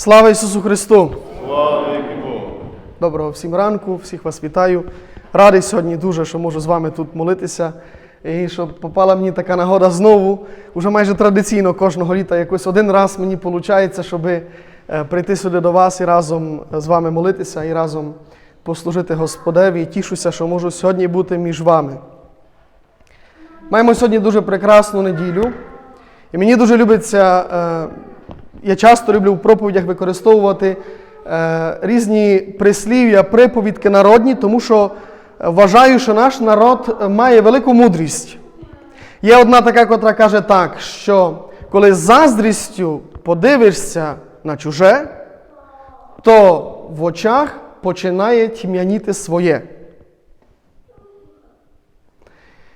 Слава Ісусу Христу! Слава Богу! Доброго всім ранку, всіх вас вітаю. Радий сьогодні дуже, що можу з вами тут молитися. І що попала мені така нагода знову, уже майже традиційно кожного літа, якось один раз мені виходить, щоб е, прийти сюди до вас і разом з вами молитися, і разом послужити Господеві. І тішуся, що можу сьогодні бути між вами. Маємо сьогодні дуже прекрасну неділю. І мені дуже любиться, е, я часто люблю в проповідях використовувати е, різні прислів'я, приповідки народні, тому що вважаю, що наш народ має велику мудрість. Є одна така, котра каже так, що коли заздрістю подивишся на чуже, то в очах починає тьмяніти своє.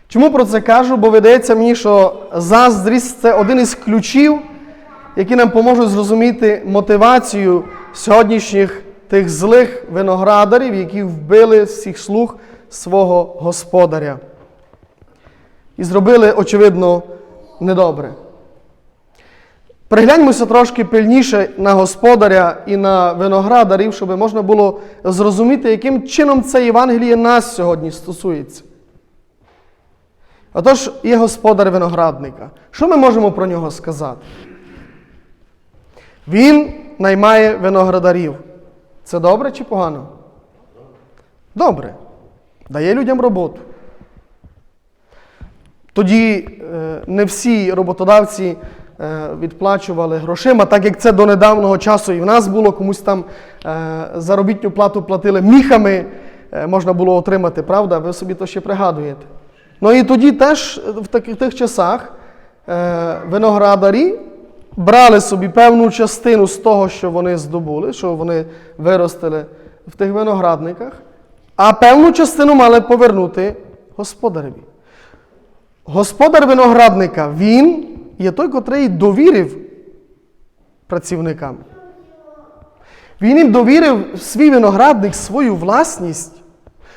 Чому про це кажу? Бо видається мені, що заздрість це один із ключів, які нам поможуть зрозуміти мотивацію сьогоднішніх тих злих виноградарів, які вбили всіх слуг свого господаря. І зробили, очевидно, недобре. Пригляньмося трошки пильніше на господаря і на виноградарів, щоб можна було зрозуміти, яким чином це Євангеліє нас сьогодні стосується. Отож, є господар виноградника. Що ми можемо про нього сказати? Він наймає виноградарів. Це добре чи погано? Добре. Дає людям роботу. Тоді е, не всі роботодавці е, відплачували грошима, так як це до недавнього часу і в нас було, комусь там е, заробітну плату платили міхами, можна було отримати, правда? Ви собі то ще пригадуєте. Ну і тоді теж в таких тих часах виноградарі брали собі певну частину з того, що вони здобули, що вони виростили в тих виноградниках, а певну частину мали повернути господареві. Господар виноградника, він є той, котрий довірив працівникам. Він їм довірив свій виноградник, свою власність,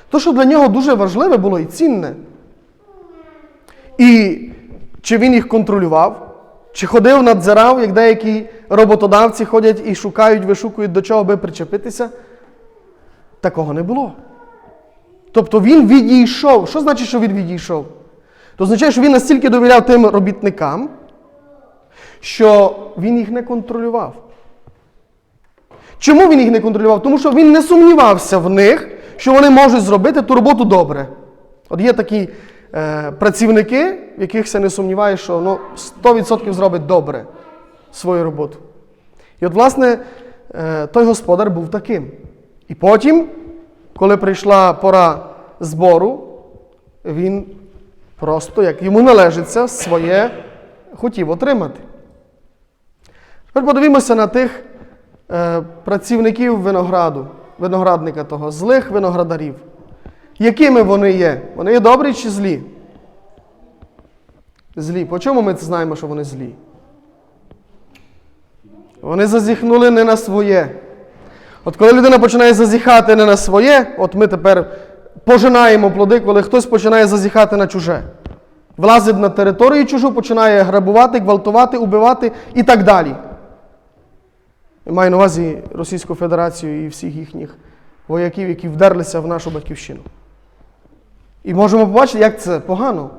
то, що для нього дуже важливе було і цінне. І чи він їх контролював, чи ходив, надзирав, як деякі роботодавці ходять і шукають, вишукують, до чого би причепитися, такого не було. Тобто він відійшов. Що значить, що він відійшов? То означає, що він настільки довіряв тим робітникам, що він їх не контролював. Чому він їх не контролював? Тому що він не сумнівався в них, що вони можуть зробити ту роботу добре. От є такі е, працівники, в яких се не сумніває, що ну, 100% зробить добре свою роботу. І от, власне, е, той господар був таким. І потім, коли прийшла пора збору, він просто, як йому належиться, своє хотів отримати. Тепер подивімося на тих е, працівників винограду, виноградника того, злих виноградарів. Якими вони є? Вони є добрі чи злі? Злі. По чому ми знаємо, що вони злі? Вони зазіхнули не на своє. От коли людина починає зазіхати не на своє, от ми тепер пожинаємо плоди, коли хтось починає зазіхати на чуже. Влазить на територію чужу, починає грабувати, гвалтувати, убивати і так далі. Я маю на увазі Російську Федерацію і всіх їхніх вояків, які вдерлися в нашу батьківщину. І можемо побачити, як це погано.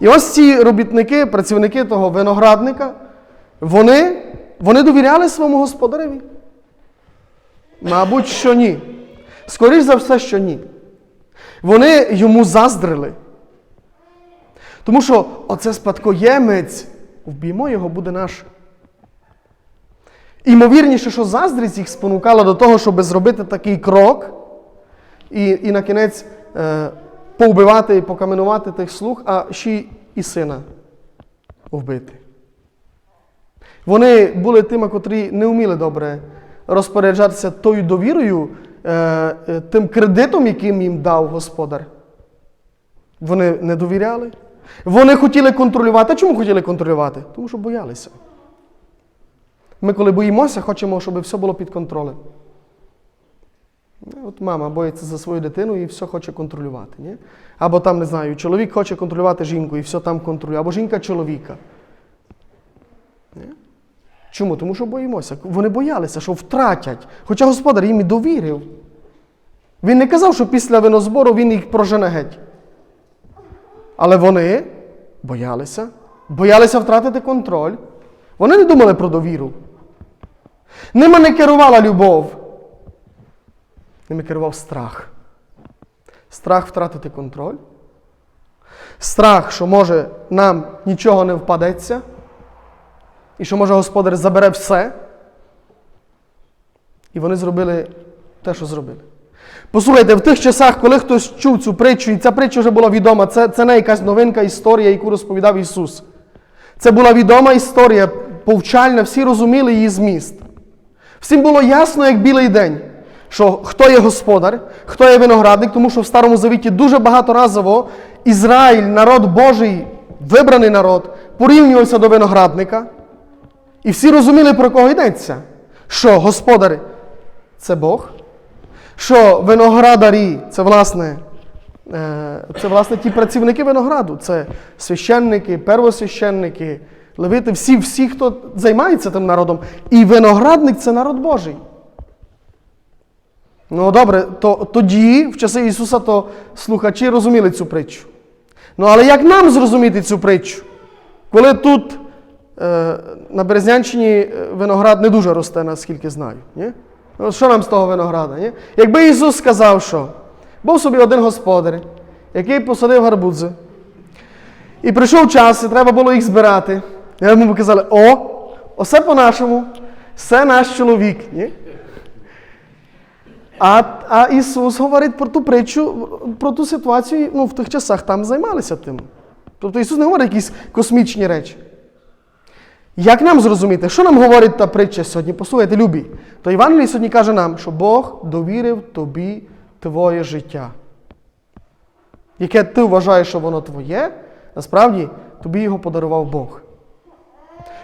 І ось ці робітники, працівники того виноградника, вони, вони довіряли своєму господареві. Мабуть, що ні. Скоріш за все, що ні. Вони йому заздрили. Тому що оце спадкоємець, вбіймо його, буде наш. Імовірніше, що заздрість їх спонукала до того, щоб зробити такий крок і і на кінець е, повбивати і покаменувати тих слуг, а ще і сина вбити. Вони були тими, котрі не вміли добре розпоряджатися тою довірою, е, е, тим кредитом, яким їм дав господар. Вони не довіряли. Вони хотіли контролювати. А чому хотіли контролювати? Тому що боялися. Ми, коли боїмося, хочемо, щоб все було під контролем. От мама боїться за свою дитину і все хоче контролювати. Ні? Або там, не знаю, чоловік хоче контролювати жінку і все там контролює, або жінка чоловіка. Ні? Чому? Тому що боїмося. Вони боялися, що втратять. Хоча господар їм і довірив. Він не казав, що після винозбору він їх прожене геть. Але вони боялися, боялися втратити контроль. Вони не думали про довіру. Ними не керувала любов. Ними керував страх. Страх втратити контроль. Страх, що може нам нічого не впадеться, і що може господар забере все. І вони зробили те, що зробили. Послухайте, в тих часах, коли хтось чув цю притчу, і ця притча вже була відома, це, це не якась новинка історія, яку розповідав Ісус. Це була відома історія, повчальна, всі розуміли її зміст. Всім було ясно, як білий день, що хто є господар, хто є виноградник, тому що в Старому Завіті дуже багаторазово Ізраїль, народ Божий, вибраний народ, порівнювався до виноградника. І всі розуміли, про кого йдеться. Що господар це Бог, що виноградарі це власне, е, це власне ті працівники винограду, це священники, первосвященники, левити, всі, всі, хто займається тим народом. І виноградник це народ Божий. Ну добре, то тоді, в часи Ісуса, то слухачі розуміли цю притчу. Ну але як нам зрозуміти цю притчу? Коли тут е, на Березнянщині е, виноград не дуже росте, наскільки знаю. Ні? Ну, що нам з того винограда? Ні? Якби Ісус сказав, що був собі один господар, який посадив гарбузи, і прийшов час, і треба було їх збирати. І йому казали, о, оце по-нашому, це наш чоловік. Ні? А, а Ісус говорить про ту притчу, про ту ситуацію, ну, в тих часах там займалися тим. Тобто Ісус не говорить якісь космічні речі. Як нам зрозуміти, що нам говорить та притча сьогодні? Послухайте, любі. То Івангелій сьогодні каже нам, що Бог довірив тобі твоє життя. Яке ти вважаєш, що воно твоє, насправді тобі його подарував Бог.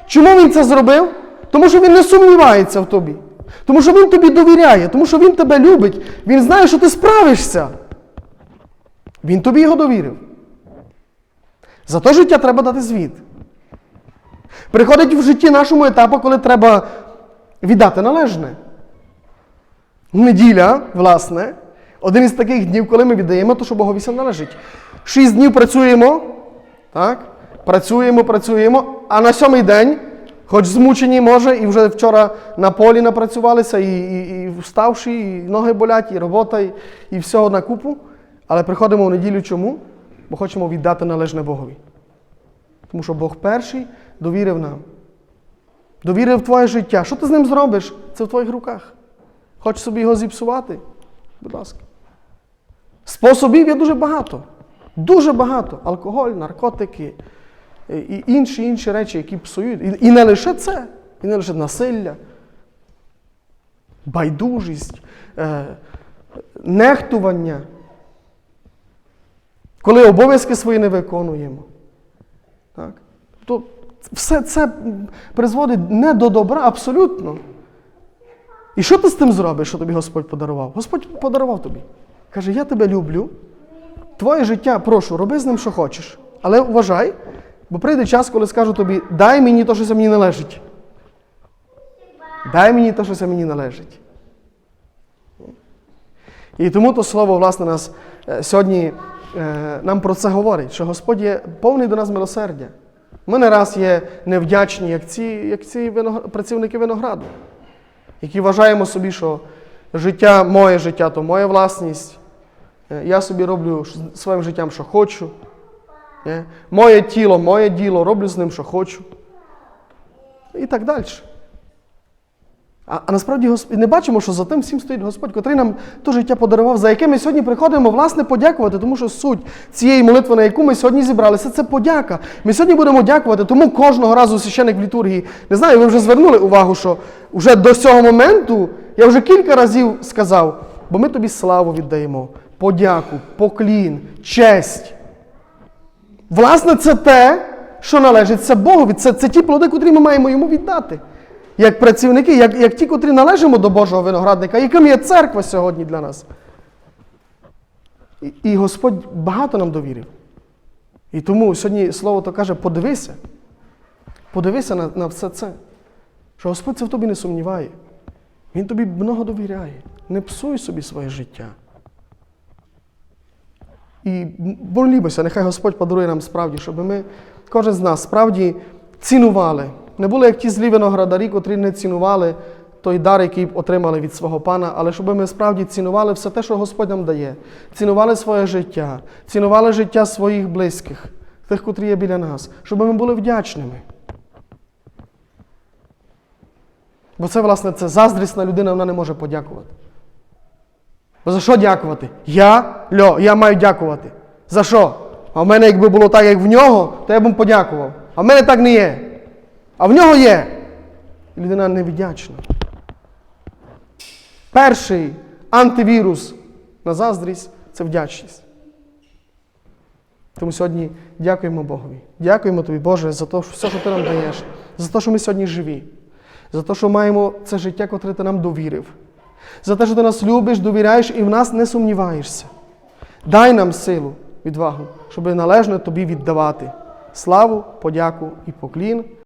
Чому він це зробив? Тому що він не сумнівається в тобі. Тому що він тобі довіряє, тому що він тебе любить. Він знає, що ти справишся. Він тобі його довірив. За то життя треба дати звіт. Приходить в житті нашому етапу, коли треба віддати належне. Неділя, власне, один із таких днів, коли ми віддаємо те, що Богові належить. Шість днів працюємо, так? працюємо, працюємо, а на сьомий день, хоч змучені, може, і вже вчора на полі напрацювалися, і, і, і вставши, і ноги болять, і робота, і, і всього на купу. Але приходимо в неділю чому? Бо хочемо віддати належне Богові. Тому що Бог перший довірив нам. Довірив твоє життя. Що ти з ним зробиш? Це в твоїх руках. Хочеш собі його зіпсувати? Будь ласка. Способів є дуже багато. Дуже багато. Алкоголь, наркотики і інші інші речі, які псують. І, не лише це, і не лише насилля, байдужість, е, нехтування. Коли обов'язки свої не виконуємо. Так? То все це призводить не до добра абсолютно. І що ти з тим зробиш, що тобі Господь подарував? Господь подарував тобі. Каже, я тебе люблю. Твоє життя, прошу, роби з ним, що хочеш. Але вважай, бо прийде час, коли скажу тобі, дай мені те, що мені належить. Дай мені те, що мені належить. І тому то слово, власне, нас е, сьогодні е, нам про це говорить, що Господь є повний до нас милосердя. Ми не раз є невдячні, як ці, як ці виногр... працівники винограду, які вважаємо собі, що життя моє життя то моя власність. Е, Я собі роблю своїм життям, що хочу. Е, Моє тіло, моє діло, роблю з ним, що хочу. І так далі. А, а насправді Господь, не бачимо, що за тим всім стоїть Господь, котрий нам то життя подарував, за яке ми сьогодні приходимо, власне, подякувати, тому що суть цієї молитви, на яку ми сьогодні зібралися, це подяка. Ми сьогодні будемо дякувати, тому кожного разу священик в літургії, не знаю, ви вже звернули увагу, що вже до цього моменту я вже кілька разів сказав, бо ми тобі славу віддаємо, подяку, поклін, честь. Власне, це те, що належить Богові. Це, це ті плоди, котрі ми маємо йому віддати. Як працівники, як, як ті, котрі належимо до Божого виноградника, яким є церква сьогодні для нас. І, і Господь багато нам довірив. І тому сьогодні слово то каже: подивися. Подивися на, на все це. що Господь це в тобі не сумніває. Він тобі много довіряє. Не псуй собі своє життя. І молімося, нехай Господь подарує нам справді, щоб ми, кожен з нас, справді цінували. Не були як ті злі виноградарі, котрі не цінували той дар, який отримали від свого пана, але щоб ми справді цінували все те, що Господь нам дає. Цінували своє життя, цінували життя своїх близьких, тих, котрі є біля нас, щоб ми були вдячними. Бо це, власне, це заздрісна людина, вона не може подякувати. За що дякувати? Я, Льо, я маю дякувати. За що? А в мене, якби було так, як в нього, то я б подякував. А в мене так не є. А в нього є. Людина невдячна. Перший антивірус на заздрість це вдячність. Тому сьогодні дякуємо Богові. Дякуємо тобі, Боже, за те, все, що ти нам даєш, за те, що ми сьогодні живі, за те, що маємо це життя, котре ти нам довірив, за те, що ти нас любиш, довіряєш і в нас не сумніваєшся. Дай нам силу, відвагу, щоб належно тобі віддавати славу, подяку і поклін